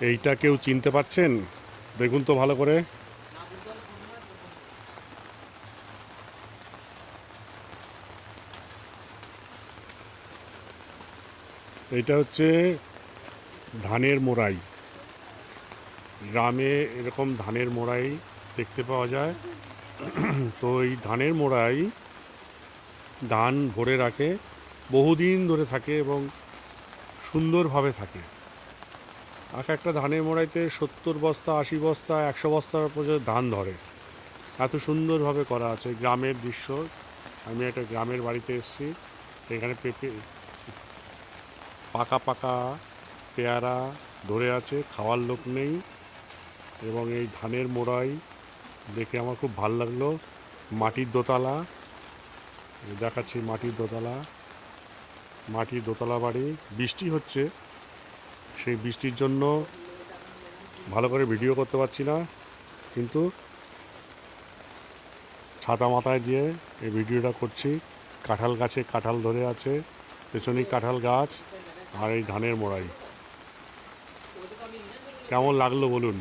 এইটা কেউ চিনতে পারছেন? দেখুন তো ভালো করে। এটা হচ্ছে ধানের মোড়াই। গ্রামে এরকম ধানের মোড়াই দেখতে পাওয়া যায়। তো এই ধানের মোড়াই ধান ভরে রাখে, বহুদিন ধরে থাকে এবং সুন্দরভাবে থাকে। এক একটা ধানের মোড়াইতে সত্তর বস্তা, আশি বস্তা, একশো বস্তার পর্যন্ত ধান ধরে। এত সুন্দরভাবে করা আছে গ্রামের দৃশ্য। আমি একটা গ্রামের বাড়িতে এসেছি। এখানে পেঁপে, পাকা পাকা পেয়ারা ধরে আছে, খাওয়ার লোক নেই এবং এই ধানের মোড়াই দেখে আমার খুব ভালো লাগল। মাটির দোতলা, দেখাচ্ছি মাটির দোতলা। মাটির দোতলা বাড়ি, বৃষ্টি হচ্ছে। সেই বৃষ্টির জন্য ভালো করে ভিডিও করতে পারছি না, কিন্তু ছাতা মাথায় দিয়ে এই ভিডিওটা করছি। কাঁঠাল গাছে কাঁঠাল ধরে আছে, পেছনেই কাঁঠাল গাছ আর এই ধানের মোড়াই। কেমন লাগল বলুন?